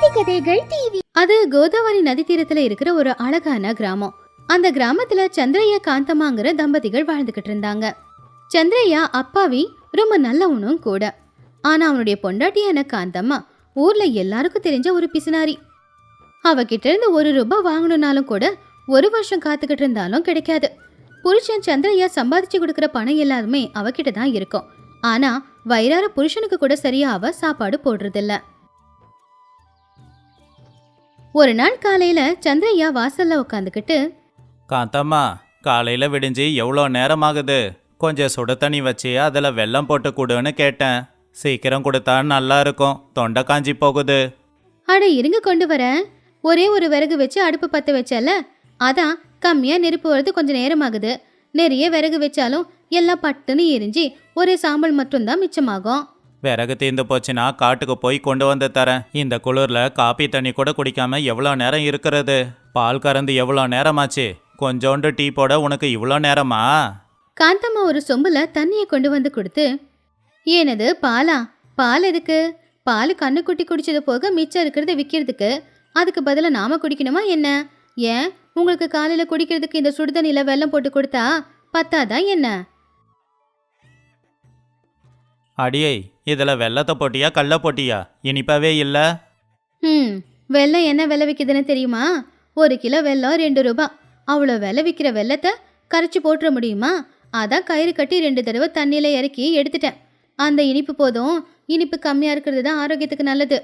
நீதி கதைகள் டிவி அது கோதாவரி நதி தீரத்துல இருக்கிற ஒரு அழகான கிராமம். அந்த கிராமத்துல சந்திரையா காந்தமாங்கிற தம்பதிகள் வாழ்ந்துகிட்டு இருந்தாங்க. சந்திரையா அப்பாவி ரொம்ப நல்லவனும் கூட. ஆனா அவனுடைய பொண்டாட்டியான காந்தம்மா ஊர்ல எல்லாருக்கும் தெரிஞ்ச ஒரு பிசினாரி. அவகிட்ட இருந்து ஒரு ரூபாய் வாங்கணும்னாலும் கூட ஒரு வருஷம் காத்துக்கிட்டு இருந்தாலும் கிடைக்காது. புருஷன் சந்திரையா சம்பாதிச்சு கொடுக்குற பணம் எல்லாருமே அவகிட்ட தான் இருக்கும். ஆனா வயிறார புருஷனுக்கு கூட சரியா அவ சாப்பாடு போடுறதில்ல. ஒரு நாள் காலையில சந்திரையா வாசல்ல உட்காந்துக்கிட்டு காந்தம்மா காலையில் விடிஞ்சு எவ்வளோ நேரம் ஆகுது கொஞ்சம் சுடு தண்ணி வச்சு அதில் வெல்லம் போட்டு கொடுன்னு கேட்டேன். சீக்கிரம் கொடுத்தா நல்லா இருக்கும். தொண்டை காஞ்சி போகுது. அட இருங்க கொண்டு வரேன் ஒரே ஒரு விறகு வச்சு அடுப்பு பத்த வச்சல அதான் கம்மியா நெருப்பு வரது கொஞ்சம் நேரம் ஆகுது நிறைய விறகு வச்சாலும் எல்லாம் பட்டுன்னு எரிஞ்சு ஒரே சாம்பல் மட்டும்தான் மிச்சமாகும். விறகு தீர்ந்து போச்சுன்னா காட்டுக்கு போய் கொண்டு வந்து தரேன். இந்த குளிரில் காப்பி தண்ணி கூட குடிக்காம எவ்வளோ நேரம் இருக்கிறது? பால் கறந்து எவ்வளோ நேரமாச்சு? கொஞ்சோண்டு டீ போட உனக்கு இவ்வளோ நேரமா? காந்தம்மா ஒரு சொம்புல தண்ணியை கொண்டு வந்து கொடுத்து ஏனது பாலா? பால் எதுக்கு? பால் கண்ணுக்குட்டி குடிச்சது போக மிச்சம் இருக்கிறத விற்கிறதுக்கு அதுக்கு பதிலாக நாம குடிக்கணுமா என்ன? ஏன்? உங்களுக்கு காலையில் குடிக்கிறதுக்கு இந்த சுடுதண்ணியில் வெல்லம் போட்டு கொடுத்தா பத்தாதான் என்ன? அடியே இதில் வெள்ளத்தை போட்டியா கல்ல போட்டியா? இனிப்பாவே இல்லை. ம் வெல்லம் என்ன விலை விற்கிதுன்னு தெரியுமா? ஒரு கிலோ வெல்லம் ரெண்டு ரூபாய் அவ்வளோ விலை விற்கிற வெல்லத்தை கரைச்சி போட்டுற முடியுமா? அதான் கயிறு கட்டி ரெண்டு தடவை தண்ணியில் இறக்கி எடுத்துட்டேன். அந்த இனிப்பு போதும். இனிப்பு கம்மியாக இருக்கிறது தான் ஆரோக்கியத்துக்கு நல்லது.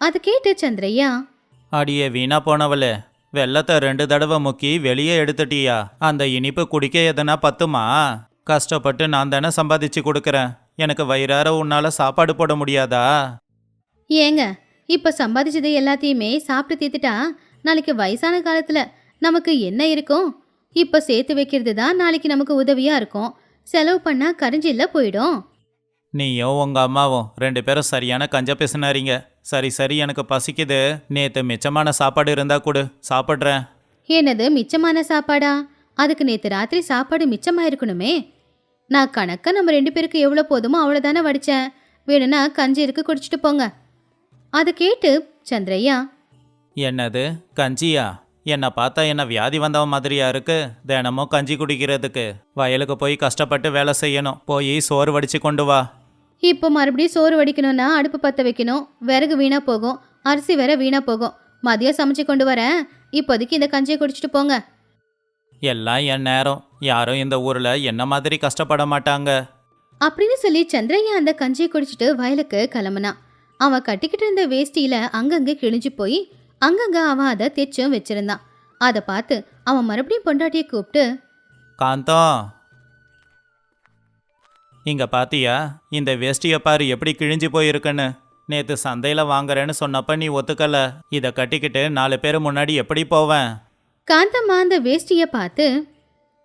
அது கேட்டு சந்திரையா? அடியே வீணா போனவளே. வெள்ளத்தை ரெண்டு தடவை முக்கி வெளியே எடுத்துட்டியா? அந்த இனிப்பு குடிக்க எதனா பத்துமா? கஷ்டப்பட்டு நான் தானே சம்பாதிச்சு கொடுக்குறேன். எனக்கு வயிறார உன்னால சாப்பாடு போட முடியாதா? ஏங்க இப்போ சம்பாதிச்சது எல்லாத்தையுமே சாப்பிட்டு தீர்த்துட்டா நாளைக்கு வயசான காலத்தில் நமக்கு என்ன இருக்கும்? இப்போ சேர்த்து வைக்கிறது தான் நாளைக்கு நமக்கு உதவியாக இருக்கும். செலவு பண்ணால் கரைஞ்சில்ல போயிடும். நீயும் உங்க அம்மாவும் ரெண்டு பேரும் சரியான கஞ்ச பேசினாரீங்க. சரி சரி எனக்கு பசிக்குது. நேத்து மிச்சமான சாப்பாடு இருந்தா கொடு. சாப்பிட்றேன். என்னது மிச்சமான சாப்பாடா? அதுக்கு நேற்று ராத்திரி சாப்பாடு மிச்சமாக இருக்கணுமே நான் கணக்கா நம்ம ரெண்டு பேருக்கு எவ்வளோ போதுமோ அவ்வளோதானே வடித்தேன் வேணும்னா கஞ்சி இருக்கு குடிச்சிட்டு போங்க. அதை கேட்டு சந்திரையா என்னது கஞ்சியா? என்னை பார்த்தா என்ன வியாதி வந்தவன் மாதிரியா இருக்கு? தினமும் கஞ்சி குடிக்கிறதுக்கு. வயலுக்கு போய் கஷ்டப்பட்டு வேலை செய்யணும். போய் சோறு வடிச்சு கொண்டு வா. இப்போ மறுபடியும் சோறு வடிக்கணும்னா அடுப்பு பற்ற வைக்கணும். விறகு வீணாக போகும். அரிசி வேற வீணாக போகும். மதியம் சமைச்சு கொண்டு வரேன். இப்போதைக்கு இந்த கஞ்சியை குடிச்சிட்டு போங்க. எல்லாம் என் நேரம். யாரும் இந்த ஊர்ல என்ன மாதிரி கஷ்டப்பட மாட்டாங்க. அப்படின்னு சொல்லி சந்திரையா அந்த கஞ்சியை குடிச்சிட்டு வயலுக்கு கிளம்புனான் அவன் கட்டிக்கிட்டு இருந்த வேஷ்டியில அங்கங்க கிழிஞ்சு போய் அங்கங்க அவன் அதை தைச்சும் வச்சிருந்தான். அதை பார்த்து அவன் மறுபடியும் பொண்டாட்டியை கூப்பிட்டு காந்தம். இங்க பாத்தியா இந்த வேஷ்டியை பாரு எப்படி கிழிஞ்சு போயிருக்குன்னு. நேத்து சந்தையில வாங்குறேன்னு சொன்னப்ப நீ ஒத்துக்கல. இத கட்டிக்கிட்டு நாலு பேர் முன்னாடி எப்படி போவேன்? காந்தம்மா அந்த வேஷ்டியை பார்த்து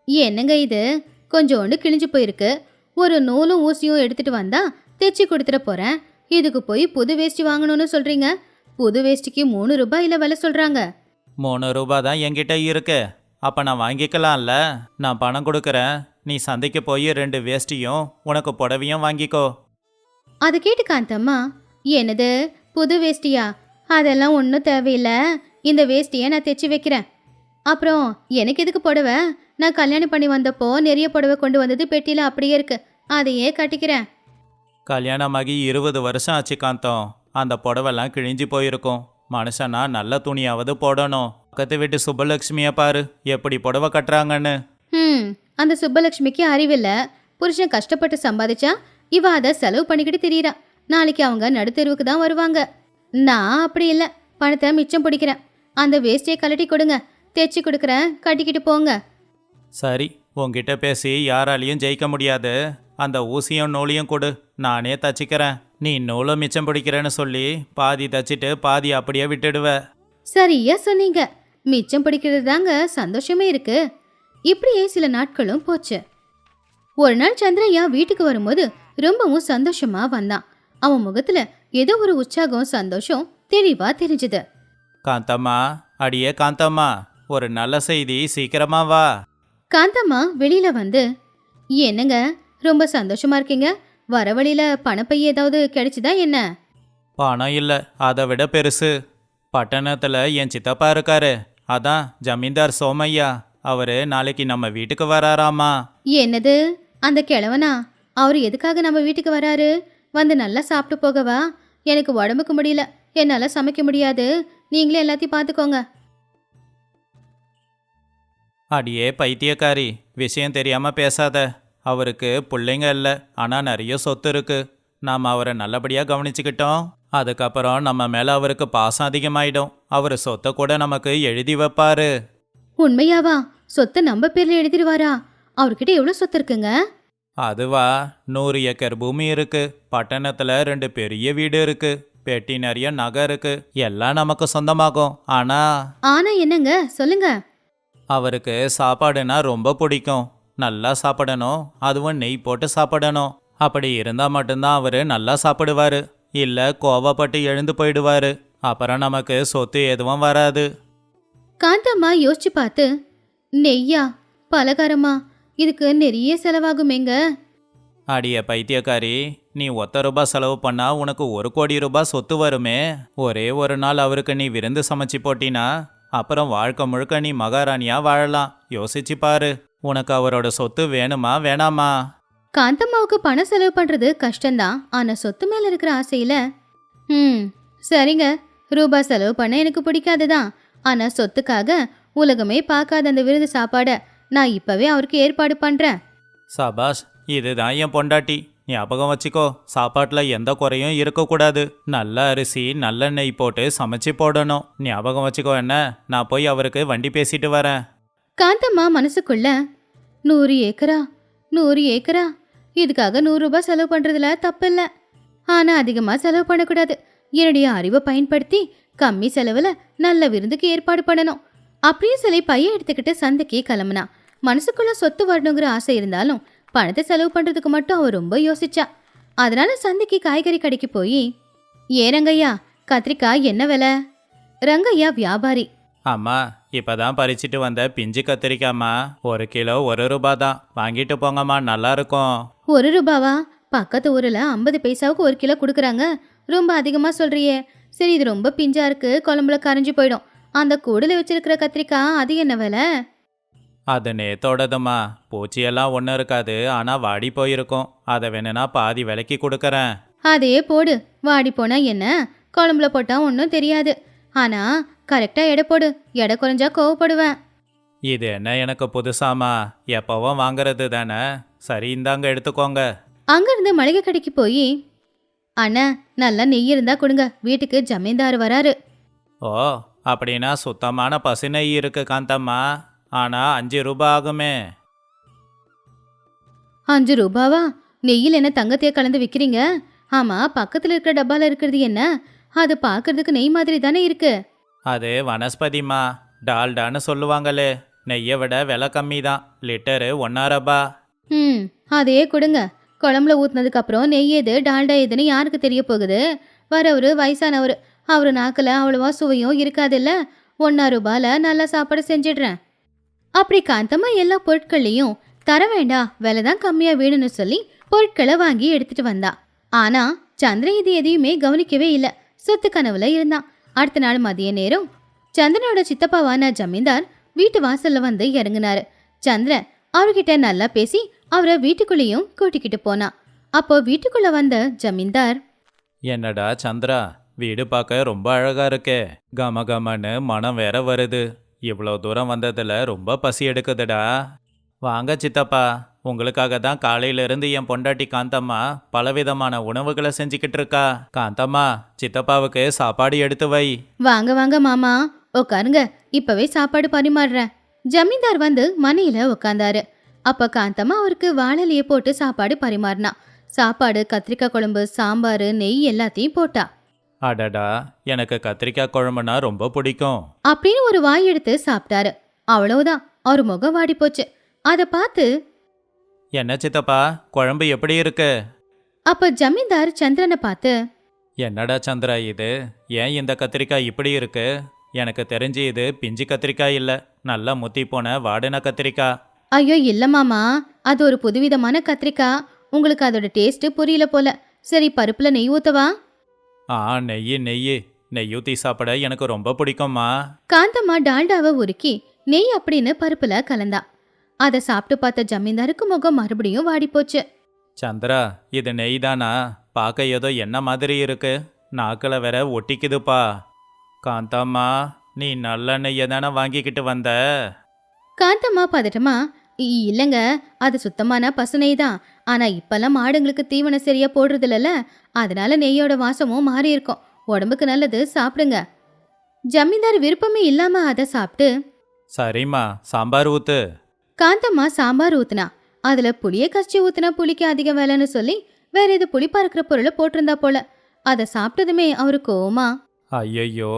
என்னங்க இது? கொஞ்சோண்டு கிழிஞ்சு போயிருக்கு. ஒரு நூலும் ஊசியும் எடுத்துட்டு வந்தா தைச்சு கொடுத்துட போறேன். இதுக்கு போய் புது வேஷ்டி வாங்கணும்னு சொல்றீங்க. புது வேஷ்டிக்கு மூணு ரூபாயில விலை சொல்றாங்க. மூணு ரூபா தான் என்கிட்ட இருக்கு. அப்ப நான் வாங்கிக்கலாம்ல. நான் பணம் கொடுக்கறேன். நீ சந்தைக்கு போய் ரெண்டு வேஷ்டியும் உனக்கு புடவையும் வாங்கிக்கோ. அதை கேட்டு காந்தம்மா என்னது? புது வேஷ்டியா? அதெல்லாம் ஒன்றும் தேவையில்லை. இந்த வேஷ்டியை நான் தைச்சி வைக்கிறேன். அப்புறம் எனக்கு எதுக்கு புடவை? நான் கல்யாணம் பண்ணி வந்தப்போ நிறைய புடவை கொண்டு வந்தது பெட்டியில் அப்படியே இருக்கு. அதையே கட்டிக்கிறேன். கல்யாணமாகி இருபது வருஷம் ஆச்சு காந்தம். அந்த புடவெல்லாம் கிழிஞ்சு போயிருக்கும். மனுஷனா நல்ல துணியாவது போடணும். பக்கத்து வீட்டு சுப்பலட்சுமியை பாரு எப்படி புடவை கட்டுறாங்கன்னு. ம் அந்த சுப்பலட்சுமிக்கு அறிவில்ல. புருஷன் கஷ்டப்பட்டு சம்பாதிச்சா இவ அதை செலவு பண்ணிக்கிட்டு திரியிறா. நாளைக்கு அவங்க நடுத்தெருவுக்கு தான் வருவாங்க. நான் அப்படி இல்லை. பணத்தை மிச்சம் பிடிக்கிறேன். அந்த வேஸ்டியை கழட்டி கொடுங்க. தைச்சி கொடுக்குறேன். கட்டிக்கிட்டு போங்க. சரி உன்கிட்ட பேசி யாராலையும் ஜெயிக்க முடியாது. அந்த ஊசியும் நூலையும் கொடு. நானே தச்சிக்கிறேன். நீ நூலும் மிச்சம் பிடிக்கிறேன்னு சொல்லி பாதி தச்சிட்டு பாதி அப்படியே விட்டுடுவ. சரியா சொன்னீங்க. மிச்சம் பிடிக்கிறது தாங்க சந்தோஷமே இருக்கு. இப்படியே சில நாட்களும் போச்சு. ஒரு நாள் சந்திரையா வீட்டுக்கு வரும்போது ரொம்பவும் சந்தோஷமா வந்தான். அவன் முகத்துல ஏதோ ஒரு உற்சாகம் சந்தோஷம் தெளிவா தெரிஞ்சுது. காந்தம்மா அடியே காந்தம்மா. ஒரு நல்ல செய்தி சீக்கிரமா வா. காந்தம்மா வெளியில வந்து என்னங்க ரொம்ப சந்தோஷமா இருக்கீங்க? வர வழியில பணப்பை ஏதாவது கிடைச்சுதா என்ன? பணம் இல்லை அதை விட பெருசு. பட்டணத்தில் என் சித்தப்பா இருக்காரு. அதான் ஜமீன்தார் சோமையா. அவரு நாளைக்கு நம்ம வீட்டுக்கு வராராமா. என்னது? அந்த கிழவனா? அவர் எதுக்காக நம்ம வீட்டுக்கு வராரு? வந்து நல்லா சாப்பிட்டு போகவா? எனக்கு உடம்புக்கு முடியல. என்னால் சமைக்க முடியாது. நீங்களே எல்லாத்தையும் பார்த்துக்கோங்க. அடியே பைத்தியக்காரி விஷயம் தெரியாம பேசாத. அவருக்கு பிள்ளைங்க இல்லை ஆனால் நிறைய சொத்து இருக்கு. நாம் அவரை நல்லபடியாக கவனிச்சுக்கிட்டோம். அதுக்கப்புறம் நம்ம மேலே அவருக்கு பாசம் அதிகமாயிடும். அவர் சொத்தை கூட நமக்கு எழுதி வைப்பாரு. உண்மையாவா? சொத்தை நம்ம பேர்ல எழுதிடுவாரா? அவர்கிட்ட எவ்வளோ சொத்து இருக்குங்க? அதுவா நூறு ஏக்கர் பூமி இருக்கு. பட்டணத்துல ரெண்டு பெரிய வீடு இருக்கு. பெட்டி நிறைய நகை இருக்கு. எல்லாம் நமக்கு சொந்தமாகும். ஆனா ஆனா என்னங்க? சொல்லுங்க. அவருக்கு சாப்பாடுனா ரொம்ப பிடிக்கும். நல்லா சாப்பிடணும். அதுவும் நெய் போட்டு சாப்பிடணும். அப்படி இருந்தா மட்டும்தான் அவரு நல்லா சாப்பிடுவாரு. இல்ல கோவப்பட்டு எழுந்து போயிடுவாரு. அப்புறம் நமக்கு சொத்து எதுவும் வராது. காந்தம்மா யோசிச்சு பார்த்து நெய்யா? பலகாரமா? இதுக்கு நிறைய செலவாகுமேங்க. அடிய பைத்தியக்காரி நீ ஒத்த ரூபாய் செலவு பண்ணா உனக்கு ஒரு கோடி ரூபாய் சொத்து வருமே. ஒரே ஒரு நாள் அவருக்கு நீ விருந்து சமைச்சு போட்டினா அப்புறம் வாழ்க்கை முழுக்க நீ மகாராணியா வாழலாம். யோசிச்சு பாரு. உனக்கு அவரோட சொத்து வேணுமா வேணாமா? காந்தம்மாவுக்கு பணம் செலவு பண்றது கஷ்டம்தான். ஆனா சொத்து மேல இருக்கிற ஆசையில ம் சரிங்க. ரூபாய் செலவு பண்ண எனக்கு பிடிக்காதுதான். ஆனா சொத்துக்காக உலகமே பார்க்காத அந்த விருது சாப்பாட நான் இப்பவே அவருக்கு ஏற்பாடு பண்றேன். சபாஷ் இதுதான் என் பொண்டாட்டி. ஞாபகம் வச்சுக்கோ சாப்பாட்டில் எந்த குறையும் இருக்கக்கூடாது. நல்ல அரிசி நல்ல நெய் போட்டு சமைச்சு போடணும். ஞாபகம் வச்சுக்கோ என்ன? நான் போய் அவருக்கு வண்டி பேசிட்டு வரேன். காந்தம்மா மனசுக்குள்ள நூறு ஏக்கரா? நூறு ஏக்கரா? இதுக்காக நூறு ரூபாய் செலவு பண்றதுல தப்பில்லை. ஆனா அதிகமா செலவு பண்ணக்கூடாது. என்னுடைய அறிவை பயன்படுத்தி கம்மி செலவுல நல்ல விருந்துக்கு ஏற்பாடு பண்ணணும். அப்படியே சொல்லி பையன் எடுத்துக்கிட்டு சந்தைக்கு கிளம்புனா மனசுக்குள்ள சொத்து வரணுங்கிற ஆசை இருந்தாலும் பணத்தை செலவு பண்றதுக்கு மட்டும் அவ ரொம்ப யோசிச்சா. அதனால சந்தைக்கு காய்கறி கடைக்கு போய் ஏ ரங்கையா கத்திரிக்காய் என்ன விலை? ரங்கையா வியாபாரி. அம்மா இப்பதான் பறிச்சிட்டு வந்த பிஞ்சு கத்திரிக்காம்மா ஒரு கிலோ ஒரு ரூபா தான் வாங்கிட்டு போங்கம்மா நல்லா இருக்கும் ஒரு ரூபாவா? பக்கத்து ஊரில் ஐம்பது பைசாவுக்கு ஒரு கிலோ கொடுக்குறாங்க. ரொம்ப அதிகமாக சொல்றியே. சரி இது ரொம்ப பிஞ்சா இருக்கு குழம்புல கரைஞ்சு போயிடும். அந்த கூடையில் வச்சிருக்கிற கத்திரிக்காய் அது என்ன விலை? அது நேத்தோடதும்மா பூச்சியெல்லாம் ஒன்றும் இருக்காது. ஆனால் வாடி போயிருக்கும். அதை வேணும்னா பாதி விலைக்கு கொடுக்கறேன். அதே போடு. வாடி போனா என்ன? குழம்புல போட்டா ஒன்றும் தெரியாது. ஆனா கரெக்டாக எடை போடு. எடை குறைஞ்சா கோவப்படுவேன். இது என்ன எனக்கு புதுசாமா? எப்பவும் வாங்குறது தானே? சரி இந்தாங்க எடுத்துக்கோங்க. அங்கேருந்து மளிகை கடைக்கு போய் அண்ணா நல்லா நெய் இருந்தா கொடுங்க. வீட்டுக்கு ஜமீன்தார் வராரு. ஓ அப்படின்னா சுத்தமான பசுநெய் இருக்கு காந்தம்மா. ஆனால் அஞ்சு ரூபாய் ஆகுமே அஞ்சு ரூபாவா? நெய்யில் என்ன தங்கத்தையே கலந்து விற்கிறீங்க ஆமா பக்கத்துல இருக்கிற டப்பால இருக்கிறது என்ன? அது பார்க்கிறதுக்கு நெய் மாதிரி தானே இருக்கு. அது வனஸ்பதிமா டால்டான்னு சொல்லுவாங்களே. நெய்யை விட விலை கம்மி தான் லிட்டரு ஒன்றா ரூபா. ம் அதே கொடுங்க. குழம்புல ஊத்துனதுக்கு அப்புறம் நெய் எது டால்டா எதுன்னு யாருக்கு தெரிய போகுது? வரவரு வயசானவர். அவரு நாக்கில் அவ்வளவா சுவையும் இருக்காதுல்ல? ஒன்னா ரூபால நல்லா சாப்பாடு செஞ்சிடுறேன். அப்படி காந்தம்மா எல்லா பொருட்களையும் தர வேண்டாம் விலை தான் கம்மியாக வேணும்னு சொல்லி பொருட்களை வாங்கி எடுத்துட்டு வந்தா. ஆனால் சந்திரன் இது எதையுமே கவனிக்கவே இல்லை. சொத்து கனவுல இருந்தான். அடுத்த நாள் மதிய நேரம் சந்திரனோட சித்தப்பாவான ஜமீன்தார் வீட்டு வாசல்ல வந்து இறங்குனாரு. சந்திரன் அவர்கிட்ட நல்லா பேசி அவரை வீட்டுக்குள்ளேயும் கூட்டிக்கிட்டு போனான் அப்போ வீட்டுக்குள்ள வந்த ஜமீன்தார் என்னடா சந்திரா வீடு பார்க்க ரொம்ப அழகா இருக்கே. கம கமன்னு மனம் வேற வருது. இவ்வளோ தூரம் வந்ததில் ரொம்ப பசி எடுக்குதுடா. வாங்க சித்தப்பா உங்களுக்காக தான் காலையிலிருந்து என் பொண்டாட்டி காந்தம்மா பலவிதமான உணவுகளை செஞ்சுக்கிட்டு இருக்கா. காந்தம்மா சித்தப்பாவுக்கு சாப்பாடு எடுத்து வை. வாங்க வாங்க மாமா. உட்காருங்க இப்பவே சாப்பாடு பரிமாறுறேன். ஜமீன்தார் வந்து மனையில உட்காந்தாரு அப்ப காந்தம்மா அவருக்கு வாழலையே போட்டு சாப்பாடு பரிமாறினா. சாப்பாடு கத்திரிக்காய் குழம்பு சாம்பார் நெய் எல்லாத்தையும் போட்டா. அடடா எனக்கு கத்திரிக்காய் குழம்புனா ரொம்ப பிடிக்கும். அப்படின்னு ஒரு வாய் எடுத்து சாப்பிட்டாரு. அவ்வளவுதான். அவர் முகம் வாடி போச்சு. அதை பார்த்து என்ன சித்தப்பா குழம்பு எப்படி இருக்கு? அப்ப ஜமீன்தார் சந்திரனை பார்த்து என்னடா சந்திரா இது? ஏன் இந்த கத்திரிக்காய் இப்படி இருக்கு? எனக்கு தெரிஞ்சு இது பிஞ்சு கத்திரிக்காய் இல்லை. நல்லா முத்தி போன வாடின கத்திரிக்காய் ஐயோ இல்ல மாமா. அது ஒரு புதுவிதமான கத்திரிக்காய் உங்களுக்கு அதோட டேஸ்ட் புரியல போல. சரி பருப்புல நெய் ஊத்தவா? ஆ நெய் நெய் நெய் ஊற்றி சாப்பிட எனக்கு ரொம்ப பிடிக்கும்மா. காந்தம்மா டால்டாவை உருக்கி நெய் அப்படின்னு பருப்புல கலந்தா. அதை சாப்பிட்டு பார்த்த ஜமீன்தாருக்கு முகம் மறுபடியும் வாடி போச்சு சந்திரா இது நெய் தானா? பார்க்க ஏதோ என்ன மாதிரி இருக்கு? நாக்கில் வேற ஒட்டிக்குதுப்பா. காந்தாம்மா நீ நல்ல நெய்யை தானே வாங்கிக்கிட்டு வந்த? காந்தம்மா பதட்டமா "இ- இல்லைங்க. அது சுத்தமான பசு நெய் தான் ஆனா இப்பெல்லாம் மாடுங்களுக்கு தீவனம் சரியா போடுறது இல்லைல்ல அதனால நெய்யோட வாசமும் மாறி இருக்கும். உடம்புக்கு நல்லது சாப்பிடுங்க. ஜமீன்தார் விருப்பமே இல்லாம அதை சாப்பிட்டு சரிம்மா சாம்பார் ஊத்து. காந்தம்மா சாம்பார் ஊத்துனா. அதுல புளிய கச்சி ஊத்துனா புளிக்கு அதிக வேலைன்னு சொல்லி வேற இது புளிப்பா இருக்கிற பொருளை போட்டிருந்தா போல. அதை சாப்பிட்டதுமே அவரு கோவமா ஐயையோ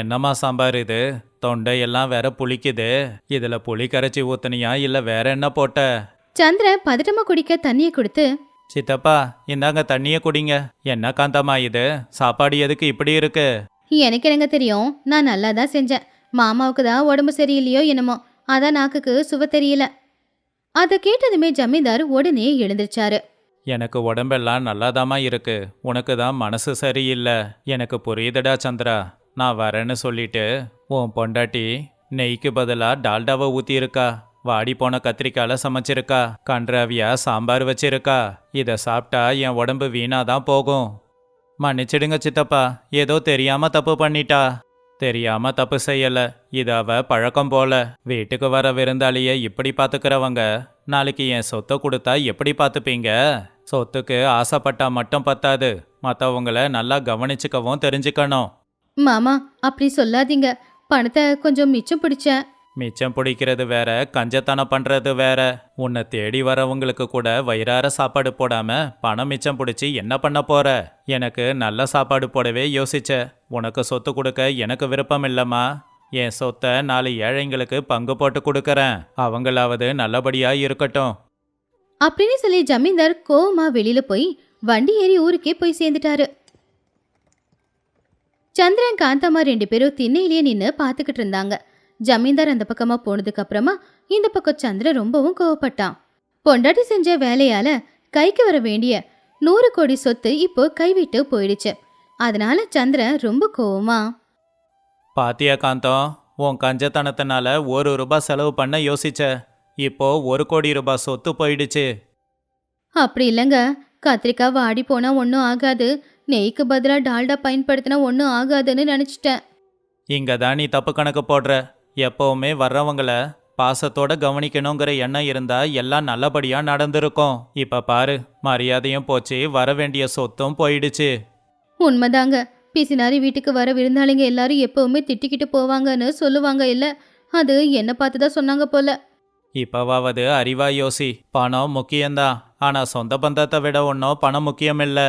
என்னம்மா சாம்பார் இது? தொண்டையெல்லாம் வேற புளிக்குது. இதுல புளி கரைச்சி ஊத்துனியா இல்ல வேற என்ன போட்ட? சந்திரன் பதட்டமா குடிக்க தண்ணியை கொடுத்து சித்தப்பா இந்தாங்க தண்ணிய குடிங்க. என்ன காந்தம்மா இது? சாப்பாடு எதுக்கு இப்படி இருக்கு? எனக்கு என்னங்க தெரியும்? நான் நல்லா தான் செஞ்சேன். மாமாவுக்கு தான் உடம்பு சரியில்லையோ என்னமோ. அதான் நாக்குக்கு சுவ தெரியல. அதை கேட்டதுமே ஜமீன்தார் உடனே எழுந்திருச்சாரு. எனக்கு உடம்பெல்லாம் நல்லாதாம்மா இருக்கு. உனக்கு தான் மனசு சரியில்லை. எனக்கு புரியுதுடா சந்திரா. நான் வரேன்னு சொல்லிட்டு உன் பொண்டாட்டி நெய்க்கு பதிலாக டால்டாவை ஊற்றியிருக்கா வாடி போன கத்திரிக்கால சமைச்சிருக்கா? கன்றாவியா சாம்பார் வச்சிருக்கா? இதை சாப்பிட்டா என் உடம்பு வீணாதான் போகும். மன்னிச்சிடுங்க சித்தப்பா ஏதோ தெரியாம தப்பு பண்ணிட்டா? தெரியாம தப்பு செய்யல. இது அவ பழக்கம் போல. வீட்டுக்கு வர விருந்தாளிய இப்படி பாத்துக்கிறவங்க நாளைக்கு என் சொத்தை கொடுத்தா எப்படி பார்த்துப்பீங்க சொத்துக்கு ஆசைப்பட்டா மட்டும் பத்தாது. மற்றவங்கள நல்லா கவனிச்சுக்கவும் தெரிஞ்சுக்கணும். மாமா அப்படி சொல்லாதீங்க. பணத்தை கொஞ்சம் மிச்சம் பிடிச்சேன். மிச்சம் பிடிக்கிறது வேற கஞ்சத்தனம் பண்றது வேற. உன்னை தேடி வரவங்களுக்கு கூட வயிறார சாப்பாடு போடாம பணம் மிச்சம் பிடிச்சி என்ன பண்ண போற? எனக்கு நல்ல சாப்பாடு போடவே யோசிச்ச. உனக்கு சொத்து கொடுக்க எனக்கு விருப்பம் இல்லம்மா. என் சொத்தை நாலு ஏழைங்களுக்கு பங்கு போட்டு கொடுக்கறேன். அவங்களாவது நல்லபடியா இருக்கட்டும். அப்படின்னு சொல்லி ஜமீன்தார் கோவமா வெளியில போய் வண்டி ஏறி ஊருக்கே போய் சேர்ந்துட்டாரு. சந்திரன் காந்தம்மா ரெண்டு பேரும் திண்ணையிலேயே நின்று பார்த்துக்கிட்டு இருந்தாங்க. ஜமீன்தார் அந்த பக்கமா போனதுக்கு அப்புறமா இந்த பக்கம் சந்திரன் ரொம்பவும் கோவப்பட்டான். பொண்டாட்டி செஞ்ச வேலையால கைக்கு வர வேண்டிய நூறு கோடி சொத்து இப்போ கைவிட்டு போயிடுச்சு. அதனால சந்திரன் ரொம்ப கோவமா பாத்தியா காந்தம் உன் கஞ்சத்தனத்தினால ஒரு ரூபாய் செலவு பண்ண யோசிச்ச இப்போ ஒரு கோடி ரூபாய் சொத்து போயிடுச்சு. அப்படி இல்லைங்க. கத்திரிக்காய் வாடி போனா ஒன்றும் ஆகாது. நெய்க்கு பதிலாக டால்டா பயன்படுத்தினா ஒன்றும் ஆகாதுன்னு நினச்சிட்டேன். இங்க தான் நீ தப்பு கணக்கு போடுற. எப்பவுமே வர்றவங்கள பாசத்தோட கவனிக்கணுங்கிற எண்ணம் இருந்தா எல்லாம் நல்லபடியா நடந்திருக்கும். இப்ப பாரு மரியாதையும் போச்சு வர வேண்டிய சொத்தும் போயிடுச்சு. உண்மைதாங்க. பிசினாரி வீட்டுக்கு வர விருந்தாளிங்க எல்லாரும் எப்பவுமே திட்டிக்கிட்டு போவாங்கன்னு சொல்லுவாங்க இல்ல? அது என்ன பார்த்து தான் சொன்னாங்க போல. இப்பவாவது அறிவா யோசி. பணம் முக்கியம்தான். ஆனா சொந்த பந்தத்தை விட ஒன்றும் பணம் முக்கியம் இல்ல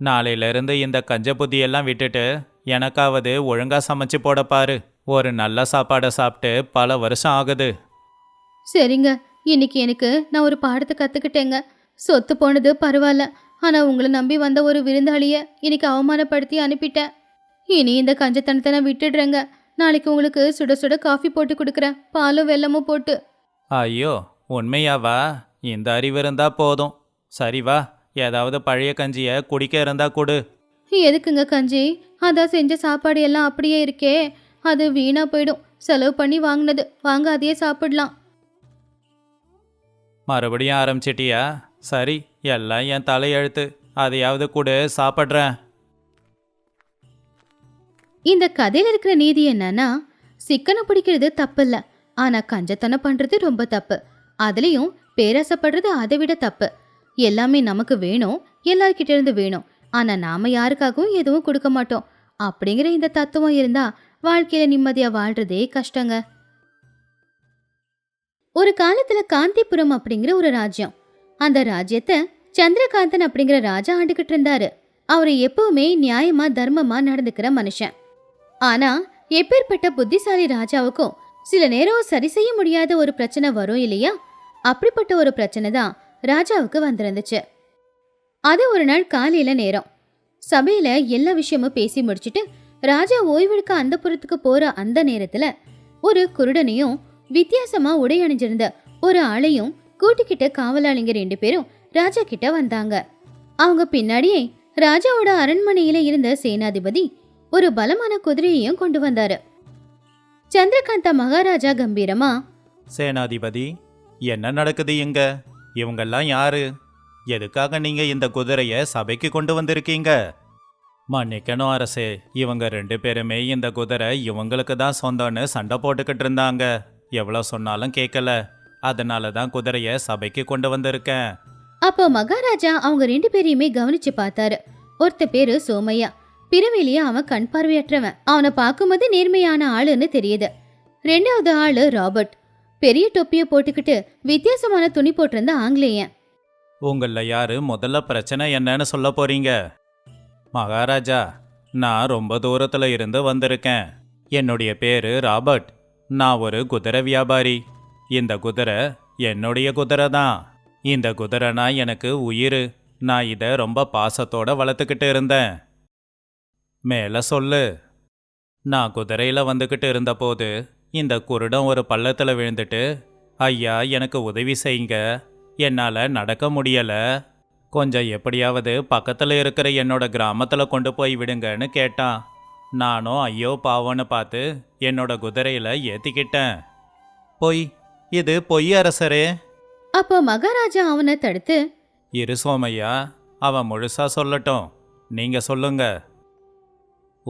நாளையில இருந்து இந்த கஞ்ச புத்தியெல்லாம் விட்டுட்டு எனக்காவது ஒழுங்கா சமைச்சு போட பாரு. ஒரு நல்ல சாப்பாடை சாப்பிட்டு பல வருஷம் ஆகுது. சரிங்க. இன்னைக்கு எனக்கு நான் ஒரு பாடத்தை கத்துக்கிட்டேங்க. சொத்து போனது பரவாயில்ல. ஆனா உங்களை நம்பி வந்த ஒரு விருந்தாளிய இன்னைக்கு அவமானப்படுத்தி அனுப்பிட்டேன். இனி இந்த கஞ்சத்தனத்தை நான் விட்டுடுறேங்க. நாளைக்கு உங்களுக்கு சுட சுட காஃபி போட்டு கொடுக்குறேன். பாலும் வெல்லமும் போட்டு. ஐயோ உண்மையாவா? இந்த அறிவு இருந்தா போதும். சரி வா. ஏதாவது பழைய கஞ்சிய குடிக்க இருந்தா கொடு. எதுக்குங்க கஞ்சி? அதான் செஞ்ச சாப்பாடு எல்லாம் அப்படியே இருக்கே. அது வீணா போயிடும். செலவு பண்ணி வாங்கினது. வாங்க அதையே சாப்பிடலாம். மறுபடியும் ஆரம்பிச்சிட்டியா? சரி எல்லாம் என் தலையெழுத்து அதையாவது கொடு சாப்பிட்றேன். இந்த கதையில இருக்கிற நீதி என்னன்னா சிக்கனை பிடிக்கிறது தப்பு இல்ல ஆனா கஞ்சத்தனம் பண்றது ரொம்ப தப்பு. அதுலயும் பேராசைப்படுறது அதை விட தப்பு. எல்லாமே நமக்கு வேணும் எல்லார்கிட்ட இருந்து வேணும். ஆனா நாம யாருக்காகவும் எதுவும் கொடுக்க மாட்டோம். அப்படிங்கிற இந்த தத்துவம் இருந்தா வாழ்க்கையில நிம்மதியா வாழ்றதே கஷ்டங்க. ஒரு காலத்துல காந்திபுரம் அப்படிங்கிற ஒரு ராஜ்யம். அந்த ராஜ்யத்தை சந்திரகாந்தன் அப்படிங்கிற ராஜா ஆண்டுகிட்டு இருந்தாரு. அவரு எப்பவுமே நியாயமா தர்மமா நடந்துக்கிற மனுஷன். ஆனா எப்பேற்பட்ட புத்திசாலி ராஜாவுக்கும் சில நேரம் சரி செய்ய முடியாத ஒரு பிரச்சனை வரும் இல்லையா? அப்படிப்பட்ட ஒரு பிரச்சனை தான் ராஜாவுக்கு வந்திருந்துச்சு. அது ஒரு நாள் காலையில நேரம். சபையில எல்லா விஷயமும் பேசி முடிச்சிட்டு ராஜா ஓய்வெடுக்க அந்த புறத்துக்கு போற அந்த நேரத்துல ஒரு குருடனையும் வித்தியாசமா உடை அணிஞ்சிருந்த ஒரு ஆளையும் கூட்டிக்கிட்ட காவலாளிங்க ரெண்டு பேரும் ராஜா கிட்ட வந்தாங்க. அவங்க பின்னாடியே ராஜாவோட அரண்மனையில இருந்த சேனாதிபதி ஒரு பலமான குதிரையையும் கொண்டு வந்தாரு. சந்திரகாந்தா மகாராஜா கம்பீரமா சேனாதிபதி என்ன நடக்குது இங்க? இவங்கெல்லாம் யாரு? எதுக்காக நீங்க இந்த குதிரையை சபைக்கு கொண்டு வந்திருக்கீங்க? மன்னிக்கணும் அரசே இவங்க ரெண்டு பேருமே இந்த குதிரை இவங்களுக்கு தான் சொந்தம்னு சண்டை போட்டுக்கிட்டு இருந்தாங்க. எவ்வளோ சொன்னாலும் கேட்கல. அதனால தான் குதிரைய சபைக்கு கொண்டு வந்திருக்கேன். அப்போ மகாராஜா அவங்க ரெண்டு பேரையுமே கவனிச்சு பார்த்தாரு. ஒருத்த பேரு சோமையா. பிறவிலேயே அவன் கண் பார்வையற்றவன். அவனை பார்க்கும்போது நேர்மையான ஆளுன்னு தெரியுது. ரெண்டாவது ஆளு ராபர்ட். பெரிய டொப்பியை போட்டுக்கிட்டு வித்தியாசமான துணி போட்டிருந்த ஆங்கிலேயன். உங்களில் யாரு முதல்ல பிரச்சனை என்னன்னு சொல்ல போறீங்க? மகாராஜா நான் ரொம்ப தூரத்தில் இருந்து வந்திருக்கேன். என்னுடைய பேரு ராபர்ட். நான் ஒரு குதிரை வியாபாரி. இந்த குதிரை என்னுடைய குதிரை தான். இந்த குதிரைனா எனக்கு உயிர். நான் இதை ரொம்ப பாசத்தோட வளர்த்துக்கிட்டு இருந்தேன். மேலே சொல்லு. நான் குதிரையில் வந்துக்கிட்டு இருந்தபோது இந்த குருடன் ஒரு பள்ளத்தில் விழுந்துட்டு ஐயா எனக்கு உதவி செய்யுங்க. என்னால் நடக்க முடியலை. கொஞ்சம் எப்படியாவது பக்கத்தில் இருக்கிற என்னோட கிராமத்தில் கொண்டு போய் விடுங்கன்னு கேட்டான். நானும் ஐயோ பாவம்னு பார்த்து என்னோட குதிரையில் ஏற்றிக்கிட்டேன் பொய். இது பொய் அரசரே. அப்போ மகாராஜா அவனை தடுத்து இரு சோமையா அவன் முழுசா சொல்லட்டும். நீங்க சொல்லுங்க.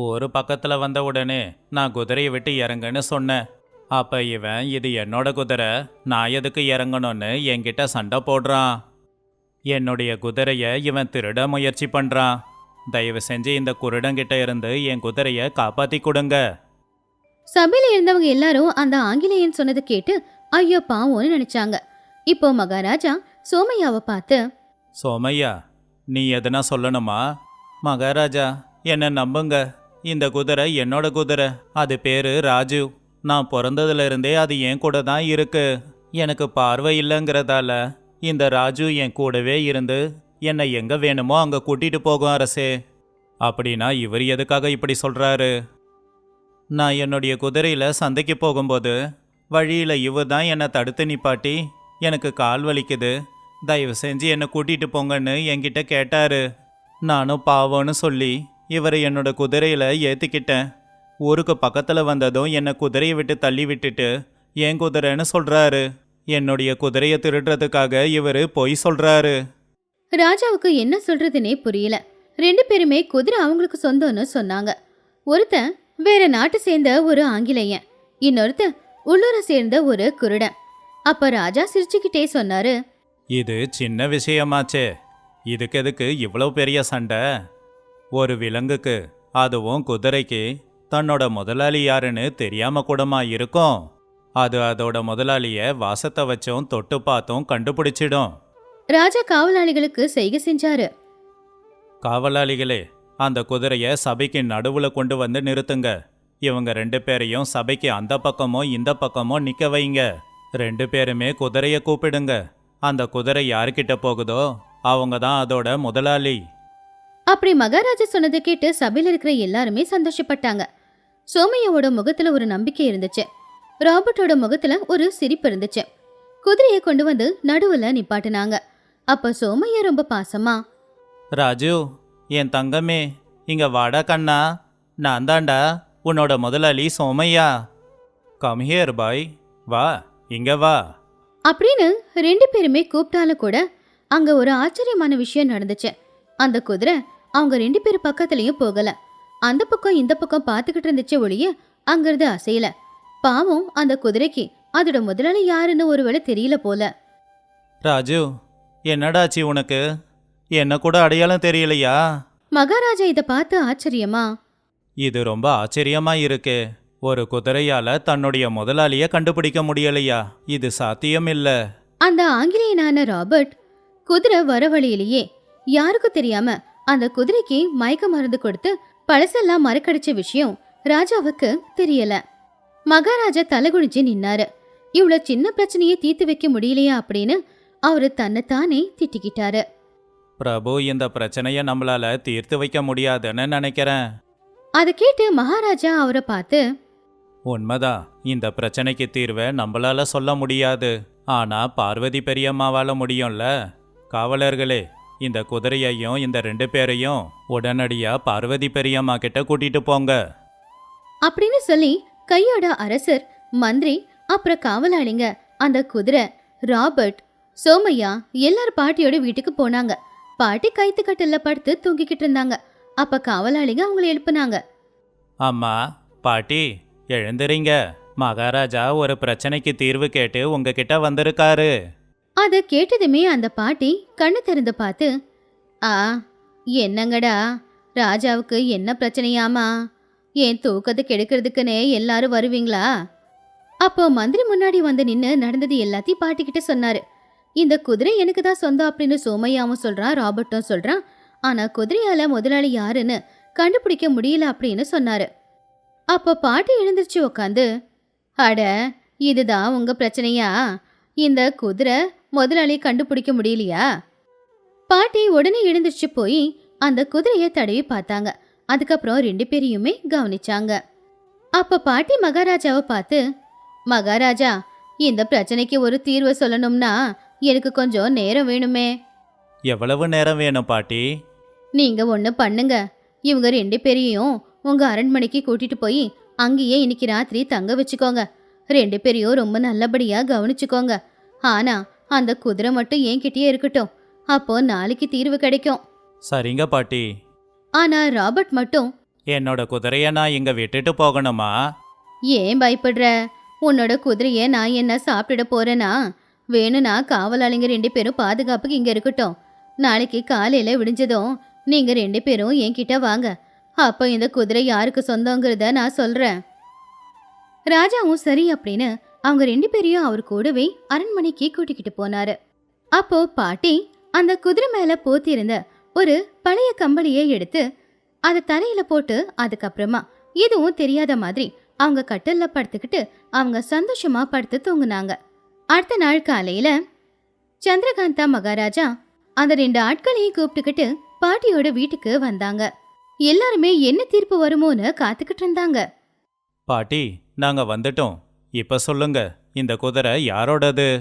ஒரு பக்கத்தில் வந்த உடனே நான் குதிரையை விட்டு இறங்குன்னு சொன்னேன். அப்ப இவன் இது என்னோட குதிரை. நான் எதுக்கு இறங்கணும்னு என்கிட்ட சண்டை போடுறான். என்னுடைய குதிரையை இவன் திருட முயற்சி பண்றான். தயவு செஞ்சு இந்த குருடங்கிட்ட இருந்து என் குதிரையை காப்பாத்தி கொடுங்க. சபையில இருந்தவங்க எல்லாரும் அந்த ஆங்கிலேயன் சொன்னதை கேட்டு ஐயோ பாவம்னு நினைச்சாங்க. இப்போ மகாராஜா சோமையாவை பார்த்து சோமையா நீ எதுனா சொல்லணுமா? மகாராஜா என்னை நம்புங்க. இந்த குதிரை என்னோட குதிரை. அது பேரு ராஜு. நான் பிறந்ததுல இருந்தே அது என் கூட தான் இருக்கு. எனக்கு பார்வை இல்லைங்கிறதால இந்த ராஜு என் கூடவே இருந்து என்னை எங்கே வேணுமோ அங்கே கூட்டிகிட்டு போகும் அரசே. அப்படின்னா இவர் எதுக்காக இப்படி சொல்கிறாரு நான் என்னுடைய குதிரையில் சந்தைக்கு போகும்போது வழியில் இவர் தான் என்னை தடுத்து நிப்பாட்டி எனக்கு கால் வலிக்குது. தயவு செஞ்சு என்னை கூட்டிகிட்டு போங்கன்னு என்கிட்ட கேட்டார். நானும் பாவம்னு சொல்லி இவரை என்னோட குதிரையில ஏத்திக்கிட்டேன். ஊருக்கு பக்கத்துல வந்ததும் என்னை குதிரையை விட்டு தள்ளி விட்டுட்டு என் குதிரைன்னு சொல்றாரு. என்னுடைய குதிரையை திருடுறதுக்காக இவர் பொய் சொல்றாரு. ராஜாவுக்கு என்ன சொல்றதுனே புரியல. ரெண்டு பேருமே குதிரை அவங்களுக்கு சொந்தம்னு சொன்னாங்க. ஒருத்தன் வேற நாட்டு சேர்ந்த ஒரு ஆங்கிலேயன். இன்னொருத்தன் உள்ளூரை சேர்ந்த ஒரு குருடன். அப்ப ராஜா சிரிச்சுக்கிட்டே சொன்னாரு இது சின்ன விஷயமாச்சே. இதுக்கு எதுக்கு இவ்வளோ பெரிய சண்டை? ஒரு விலங்குக்கு அதுவும் குதிரைக்கு தன்னோட முதலாளி யாருன்னு தெரியாம கூடமா இருக்கும்? அது அதோட முதலாளிய வாசத்தை வச்சும் தொட்டு பார்த்தும் கண்டுபிடிச்சிடும். ராஜா காவலாளிகளுக்கு செய்கை செஞ்சாரு. காவலாளிகளே அந்த குதிரைய சபைக்கு நடுவுல கொண்டு வந்து நிறுத்துங்க. இவங்க ரெண்டு பேரையும் சபைக்கு அந்த பக்கமோ இந்த பக்கமோ நிக்க வைங்க. ரெண்டு பேருமே குதிரைய கூப்பிடுங்க. அந்த குதிரை யாருக்கிட்ட போகுதோ அவங்க தான் அதோட முதலாளி. அப்படி மகாராஜா சொன்னதை கேட்டு சபையில இருக்கிற எல்லாருமே சந்தோஷப்பட்டாங்க. சோமையாவோட முகத்துல ஒரு நம்பிக்கை இருந்துச்சு. ராபர்ட்டோட முகத்துல ஒரு சிரிப்பு இருந்துச்சு. குதிரையை கொண்டு வந்து நடுவுல நிப்பாட்டுனாங்க. அப்ப சோமையா ரொம்ப பாசமா ராஜு என் தங்கமே இங்க வாடா கண்ணா. நான் தாண்டா உன்னோட முதலாளி சோமையா. கம் ஹியர் பாய் வா இங்க வா. அப்படின்னு ரெண்டு பேருமே கூப்பிட்டாலும் கூட அங்க ஒரு ஆச்சரியமான விஷயம் நடந்துச்சு. அந்த குதிரை அவங்க ரெண்டு பேர் பக்கத்துலயும் போகல. அந்த பக்கம் இந்த பக்கம் பார்த்துக்கிட்டு இருந்துச்சு ஒழிய அங்கிருந்து அசையல. பாவம் அந்த குதிரைக்கு. அதோட முதலாளி யாருன்னு ஒருவேளை தெரியல போல. ராஜு என்னடாச்சு உனக்கு? என்ன கூட அடையாளம் தெரியலையா? மகாராஜா இத பார்த்து ஆச்சரியமா? இது ரொம்ப ஆச்சரியமா இருக்கு. ஒரு குதிரையால தன்னுடைய முதலாளிய கண்டுபிடிக்க முடியலையா? இது சாத்தியம் இல்ல. அந்த ஆங்கிலேயனான ராபர்ட் குதிரை வர வழியிலேயே யாருக்கும் தெரியாம அந்த குதிரைக்கு மயக்க மருந்து கொடுத்து பழசெல்லாம் மறக்கடிச்ச விஷயம் ராஜாவுக்கு தெரியல. மகாராஜா தலைகுனிஞ்சு நின்னாரு. இவ்வளோ சின்ன பிரச்சனையை தீர்த்து வைக்க முடியலையா அப்படின்னு அவரு தன்னைத்தானே திட்டிக்கிட்டாரு. பிரபு இந்த பிரச்சனைய நம்மளால தீர்த்து வைக்க முடியாதுன்னு நினைக்கிறேன். அதை கேட்டு மகாராஜா அவரை பார்த்து உண்மைதான் இந்த பிரச்சனைக்கு தீர்வை நம்மளால சொல்ல முடியாது. ஆனா பார்வதி பெரியம்மாவால முடியும்ல. காவலர்களே இந்த குதிரையையும் இந்த ரெண்டு பேரையும் உடனடியா பார்வதி பெரியம்மா கிட்ட கூட்டிட்டு போங்க. அப்படின்னு சொல்லி கையோட அரசர் மந்திரி அப்புறம் காவலாளிங்க அந்த குதிரை ராபர்ட் சோமையா எல்லாரும் பாட்டியோட வீட்டுக்கு போனாங்க. பாட்டி கைத்து கட்டில படுத்து தூங்கிக்கிட்டு இருந்தாங்க. அப்ப காவலாளிங்க அவங்கள எழுப்புனாங்க. அம்மா பாட்டி எழுந்துறீங்க மகாராஜா ஒரு பிரச்சனைக்கு தீர்வு கேட்டு உங்ககிட்ட வந்திருக்காரு. அதை கேட்டதுமே அந்த பாட்டி கண்ணு திறந்து பார்த்து ஆ என்னங்கடா? ராஜாவுக்கு என்ன பிரச்சனையாமா? என் தூக்கத்தை கெடுக்கிறதுக்குன்னே எல்லாரும் வருவீங்களா? அப்போ மந்திரி முன்னாடி வந்து நின்று நடந்தது எல்லாத்தையும் பாட்டிக்கிட்ட சொன்னாரு. இந்த குதிரை எனக்கு தான் சொந்தம் அப்படின்னு சோமையாவும் சொல்றான் ராபர்ட்டும் சொல்றான் ஆனா குதிரையால முதலாளி யாருன்னு கண்டுபிடிக்க முடியல அப்படின்னு சொன்னாரு. அப்போ பாட்டி எழுந்திருச்சு உக்காந்து அட இதுதான் உங்க பிரச்சனையா? இந்த குதிரை முதலாளி கண்டுபிடிக்க முடியலையா? பாட்டி உடனே எழுந்திருச்சு போய் அந்த குதிரையை தடவி பார்த்தாங்க. அதுக்கப்புறம் ரெண்டு பேரையுமே கவனிச்சாங்க. அப்ப பாட்டி மகாராஜாவை பார்த்து மகாராஜா இந்த பிரச்சனைக்கு ஒரு தீர்வு சொல்லணும்னா எனக்கு கொஞ்சம் நேரம் வேணுமே. எவ்வளவு நேரம் வேணும் பாட்டி? நீங்க ஒன்று பண்ணுங்க. இவங்க ரெண்டு பேரையும் உங்க அரண்மனைக்கு கூட்டிட்டு போய் அங்கேயே இன்னைக்கு ராத்திரி தங்க வச்சுக்கோங்க. ரெண்டு பேரையும் ரொம்ப நல்லபடியா கவனிச்சுக்கோங்க. ஆனா அந்த குதிரை மட்டும் என்கிட்டயே இருக்கட்டும். அப்போ நாளைக்கு தீர்வு கிடைக்கும். சரிங்க பாட்டி. ஆனா ராபர்ட் மட்டும். என்னோட குதிரைய நான் இங்க விட்டுட்டு போகணுமா? ஏன் பயப்படுற? உன்னோட குதிரையை நான் என்ன சாப்பிட போறேனா? வேணும்னா காவலாளிங்க ரெண்டு பேரும் பாதுகாப்புக்கு இங்க இருக்கட்டும். நாளைக்கு காலையில விடிஞ்சதும் நீங்க ரெண்டு பேரும் என்கிட்ட வாங்க. அப்போ இந்த குதிரை யாருக்கு சொந்தங்கிறத நான் சொல்றேன். ராஜாவும் சரி அப்படின்னு அவங்க ரெண்டு பேரையும் அவர் கூடவே அரண்மனைக்கு கூட்டிக்கிட்டு போனாரு. அப்போ பாட்டி அந்த குதிரை மேல போத்திருந்த ஒரு பழைய கம்பளியை எடுத்து அதை தலையில போட்டு அதுக்கப்புறமா எதுவும் தெரியாத மாதிரி அவங்க கட்டில்ல படுத்துக்கிட்டு அவங்க சந்தோஷமா படுத்து தூங்குனாங்க. அடுத்த நாள் காலையில சந்திரகாந்தா மகாராஜா அந்த ரெண்டு ஆட்களையும் கூப்பிட்டுக்கிட்டு பாட்டியோட வீட்டுக்கு வந்தாங்க. எல்லாருமே என்ன தீர்ப்பு வருமோன்னு காத்துக்கிட்டு இருந்தாங்க. பாட்டி நாங்க வந்துட்டோம். இப்ப சொல்லுங்க இந்த குதிரை யாரோடது?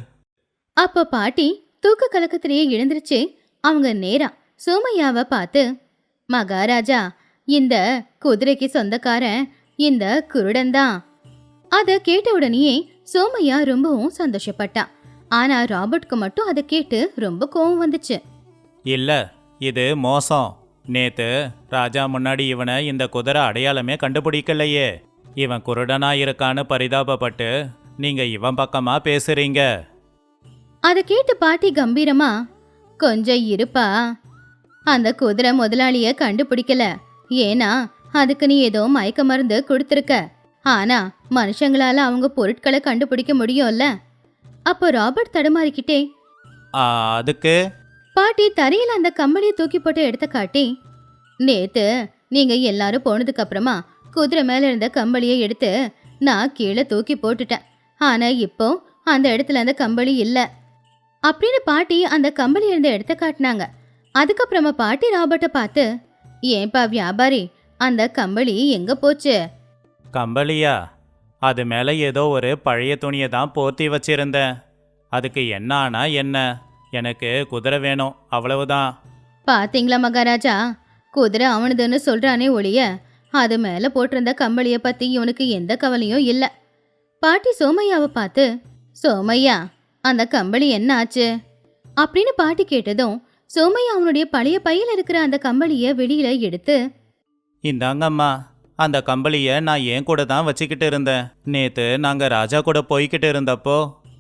அப்ப பாட்டி தூக்க கலக்கத்திலேயே எழுந்திருச்சு. அவங்க நேரா சோமையாவை பார்த்து மகாராஜா இந்த குதிரைக்கு சொந்தக்காரன் இந்த குருடன்தான். அத கேட்ட உடனேயே சோமையா ரொம்பவும் சந்தோஷப்பட்டான் ஆனா ராபர்ட்க்கு மட்டும் அதை கேட்டு ரொம்ப கோவம் வந்துச்சு. இல்ல இது மோசம். நேத்து ராஜா முன்னாடி இவனை இந்த குதிரை அடையாளமே கண்டுபிடிக்கலையே. இவன் குருடனா இருக்கான்னு பரிதாபப்பட்டு நீங்க இவன் பக்கமா பேசுறீங்க. அதை கேட்டு பாட்டி கம்பீரமா கொஞ்சம் இருப்பா. அந்த குதிரை முதலாளிய கண்டுபிடிக்கல. ஏன்னா அதுக்கு நீ ஏதோ மயக்க மருந்து கொடுத்துருக்க. ஆனா மனுஷங்களால அவங்க பொருட்களை கண்டுபிடிக்க முடியும்ல. அப்போ ராபர்ட் தடுமாறிக்கிட்டே அதுக்கு? பாட்டி தரையில அந்த கம்பளியை தூக்கி போட்டு எடுத்த காட்டி நேத்து நீங்க எல்லாரும் போனதுக்கு அப்புறமா குதிரை மேல இருந்த கம்பளியை எடுத்து நான் கீழே தூக்கி போட்டுட்டேன். ஆனா இப்போ அந்த இடத்துல அந்த கம்பளி இல்ல. அப்படின்னு பாட்டி அந்த கம்பளி இருந்த இடத்த காட்டினாங்க. அதுக்கப்புறமா பாட்டி ராபர்ட்டை பார்த்து ஏன்பா வியாபாரி அந்த கம்பளி எங்க போச்சு? கம்பளியா? அது மேலே ஏதோ ஒரு பழைய துணியை தான் போர்த்தி வச்சிருந்தேன். அதுக்கு என்ன ஆனா என்ன? எனக்கு குதிரை வேணும் அவ்வளவுதான். பாத்தீங்களா மகாராஜா? குதிரை அவனுதுன்னு சொல்றானே ஒழிய அது மேல போட்டிருந்த கம்பளிய பத்தி இவனுக்கு எந்த கவலையும் இல்ல. பாட்டி சோமையாவை பார்த்து சோமையா அந்த கம்பளி என்ன ஆச்சு? அப்படின்னு பாட்டி கேட்டதும் சோமையா அவனுடைய பழைய பையில இருக்கிற அந்த கம்பளிய வெளியில எடுத்து இந்தாங்கம்மா அந்த கம்பளியை நான் என் கூட தான் வச்சுக்கிட்டு இருந்தேன். நேத்து நாங்க ராஜா கூட போய்கிட்டு இருந்தப்போ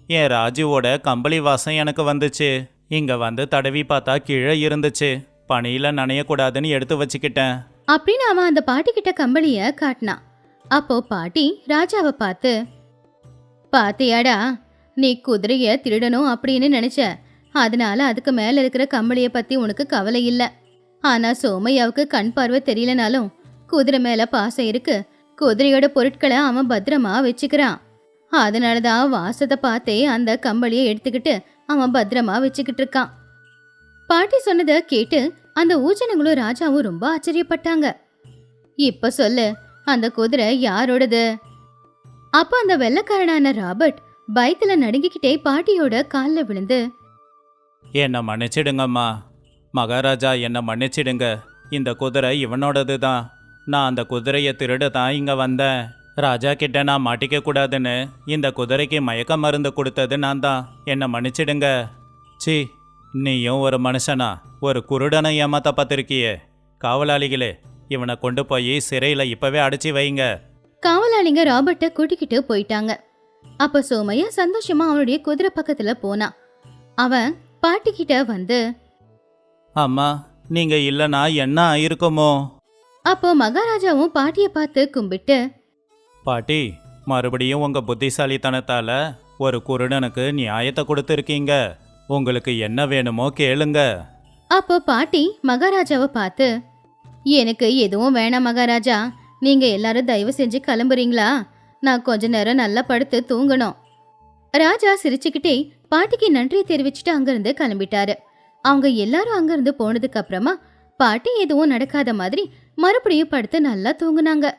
என் ராஜுவோட கம்பளி வாசம் எனக்கு வந்துச்சு. இங்க வந்து தடவி பார்த்தா கீழே இருந்துச்சு. பனியில நனையக்கூடாதுன்னு எடுத்து வச்சுக்கிட்டேன். அப்படின்னு அவன் அந்த பாட்டி கிட்ட கம்பளிய காட்டினான். அப்போ பாட்டி ராஜாவை பார்த்து பாத்தியாடா நீ குதிரைய திருடணும் அப்படின்னு நினைச்ச. அதனால அதுக்கு மேல இருக்கிற கம்பளிய பத்தி உனக்கு கவலை இல்ல. ஆனா சோமையாவுக்கு கண் பார்வை தெரியலனாலும் குதிரை மேல பாசம் இருக்கு. குதிரையோட பொருட்களை அவன் பத்திரமா வச்சுக்கிறான். அதனாலதான் வாசத்தை பார்த்தே அந்த கம்பளியை எடுத்துக்கிட்டு அவன் பத்திரமா வச்சுக்கிட்டு இருக்கான். பாட்டி சொன்னதை கேட்டு அந்த ஊஜனங்களும் ராஜாவும் ரொம்ப ஆச்சரியப்பட்டாங்க. இப்ப சொல்லு அந்த குதிரை யாரோடது? அப்ப அந்த வெள்ளக்காரனான ராபர்ட் பயத்துல நடுங்கிக்கிட்டே பாட்டியோட காலில் விழுந்து என்னை மன்னிச்சிடுங்கம்மா. மகாராஜா என்னை மன்னிச்சிடுங்க. இந்த குதிரை இவனோடது தான் நான் அந்த குதிரையை திருட தான் இங்கே வந்தேன். ராஜா கிட்ட நான் மாட்டிக்க கூடாதுன்னு இந்த குதிரைக்கு மயக்க மருந்து கொடுத்தது நான் தான் என்னை மன்னிச்சிடுங்க. சி நீயும் ஒரு மனுஷனா? ஒரு குருடனை ஏமாத்த பார்த்திருக்கியே. காவலாளிகளே இவனை கொண்டு போய் சிறையில் இப்பவே அடைச்சி வைங்க. காவலாளிங்க ராபர்ட்ட கூட்டிக்கிட்டு போயிட்டாங்க. அப்ப சோமையா சந்தோஷமா அவனுடைய குதிரை பக்கத்துல போனான் அவன் பாட்டிக்கிட்ட வந்து அம்மா நீங்க இல்லைனா என்ன ஆயிருக்குமோ? அப்போ மகாராஜாவும் பாட்டிய பார்த்து கும்பிட்டு பாட்டி மறுபடியும் உங்க புத்திசாலித்தனத்தால ஒரு குருடனுக்கு நியாயத்தை கொடுத்துருக்கீங்க. உங்களுக்கு என்ன வேணுமோ கேளுங்க. அப்போ பாட்டி மகாராஜாவை பார்த்து எனக்கு எதுவும் வேணாம் மகாராஜா. நீங்க எல்லாரும் தயவு செஞ்சு கிளம்புறீங்களா? நான் கொஞ்ச நேரம் நல்லா படுத்து தூங்கணும். ராஜா சிரிச்சுக்கிட்டே பாட்டிக்கு நன்றி தெரிவிச்சுட்டு அங்கிருந்து கிளம்பிட்டாரு. அவங்க எல்லாரும் அங்கிருந்து போனதுக்கு அப்புறமா பாட்டி எதுவும் நடக்காத மாதிரி மறுபடியும் படுத்து நல்லா தூங்குனாங்க.